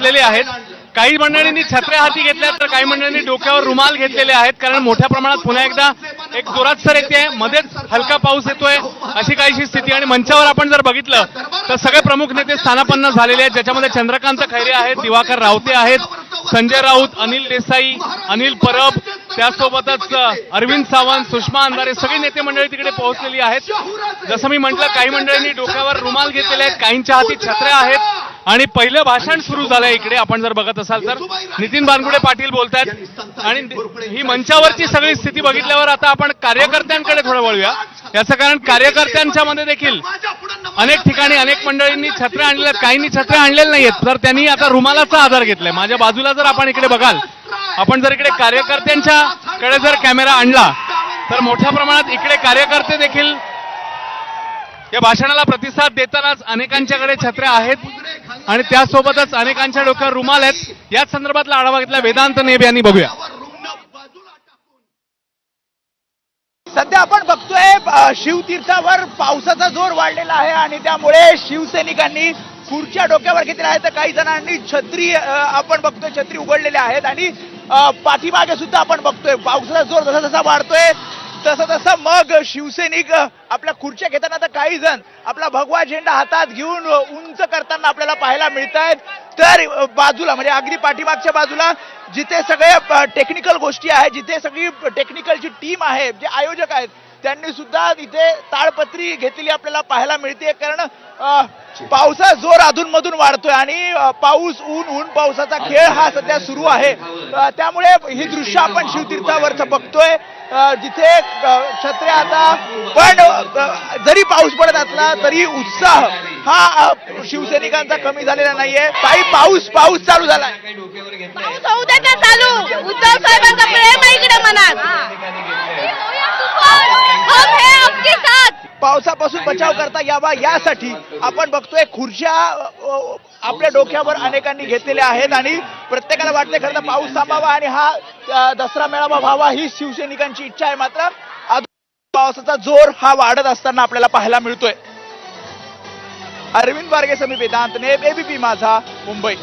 बसलेले आहेत. काही मंडळींनी छत्र्या हाती घेतल्या तर काही मंडळींनी डोक्यावर रुमाल घेतलेले आहेत. कारण मोठ्या प्रमाणात पुन्हा एकदा एक जोरात सर येते. मध्येच हलका पाऊस येतोय. अशी काहीशी स्थिती आणि मंचावर आपण जर बघितलं तर सगळे प्रमुख नेते स्थानापन्न झालेले आहेत. ज्याच्यामध्ये चंद्रकांत खैरे आहेत दिवाकर रावते आहेत संजय राऊत अनिल देसाई अनिल परब त्यासोबतच अरविंद सावंत सुषमा अंधारे सगळी नेते मंडळी तिकडे पोहोचलेली आहेत. जसं मी म्हटलं काही मंडळींनी डोक्यावर रुमाल घेतलेले आहेत. काहींच्या हाती छत्र्या आहेत. आणि पहिलं भाषण सुरू झालंय इकडे. आपण जर बघत असाल तर नितीन बानगुडे पाटील बोलतायत. आणि ही मंचावरची सगळी स्थिती बघितल्यावर आता आपण कार्यकर्त्यांकडे थोडं वळूया. याचं कारण कार्यकर्त्यांच्या मध्ये देखील अनेक ठिकाणी अनेक मंडळींनी छत्र्या आणलेल्या काहींनी छत्र्या आणलेल्या नाहीयेत. तर त्यांनी आता रुमालाचा आधार घेतलाय. माझ्या बाजूला जर आपण इकडे बघाल आपण जर इकडे कार्यकर्त्यांच्या कडे जर कॅमेरा आणला तर मोठ्या प्रमाणात इकडे कार्यकर्ते देखील या भाषणाला प्रतिसाद देतानाच अनेकांच्याकडे छत्र्या आहेत आणि त्यासोबतच अनेकांच्या डोक्यावर रुमाल आहेत. याच संदर्भातला आढावा घेतला वेदांत नेब यांनी. बघूया. सध्या आपण बघतोय शिवतीर्थावर पावसाचा जोर वाढलेला आहे आणि त्यामुळे शिवसैनिकांनी खुर्च्या डोक्यावर घेतल्या आहेत. तर काही जणांनी छत्री आपण बघतोय छत्री उघडलेल्या आहेत आणि पाठीमागे सुद्धा आपण बघतोय पावसाचा जोर जसा जसा वाढतोय तसं तसं मग शिवसैनिक आपल्या खुर्च्या घेताना तर काही जण आपला भगवा झेंडा हातात घेऊन उंच करताना आपल्याला पाहायला मिळत आहेत तर बाजूला म्हणजे अगदी पाठीमागच्या बाजूला जिथे सगळे टेक्निकल गोष्टी आहेत जिथे सगळी टेक्निकलची टीम आहे जे आयोजक आहेत त्यांनी सुद्धा इथे ताळपत्री घेतलेली आपल्याला पाहायला मिळते कारण पावसा जोर अधूनमधून वाढतोय आणि पाऊस ऊन ऊन पावसाचा खेळ हा सध्या सुरू आहे. त्यामुळे ही दृश्य आपण शिवतीर्थावरच बघतोय. जिथे अ, छत्र्या आता पण जरी पाऊस पडत असला तरी उत्साह हा शिवसैनिकांचा कमी झालेला नाहीये. काही पाऊस पाऊस चालू पाऊस होऊ का चालू. उद्धव साहेबांचा प्रेम आहे इकडे मनात. पावसापासून बचाव करता यावा यासाठी आपण बघतोय खुर्च्या आपल्या डोक्यावर अनेकांनी घेतलेल्या आहेत आणि प्रत्येकाला वाटते खरं तर पाऊस थांबावा आणि हा दसरा मेळावा व्हावा ही शिवसैनिकांची इच्छा आहे मात्र पावसाचा जोर हा वाढत असताना आपल्याला पाहायला मिळतोय. अरविंद बारगे समी वेदांतने एबीपी माझा मुंबई.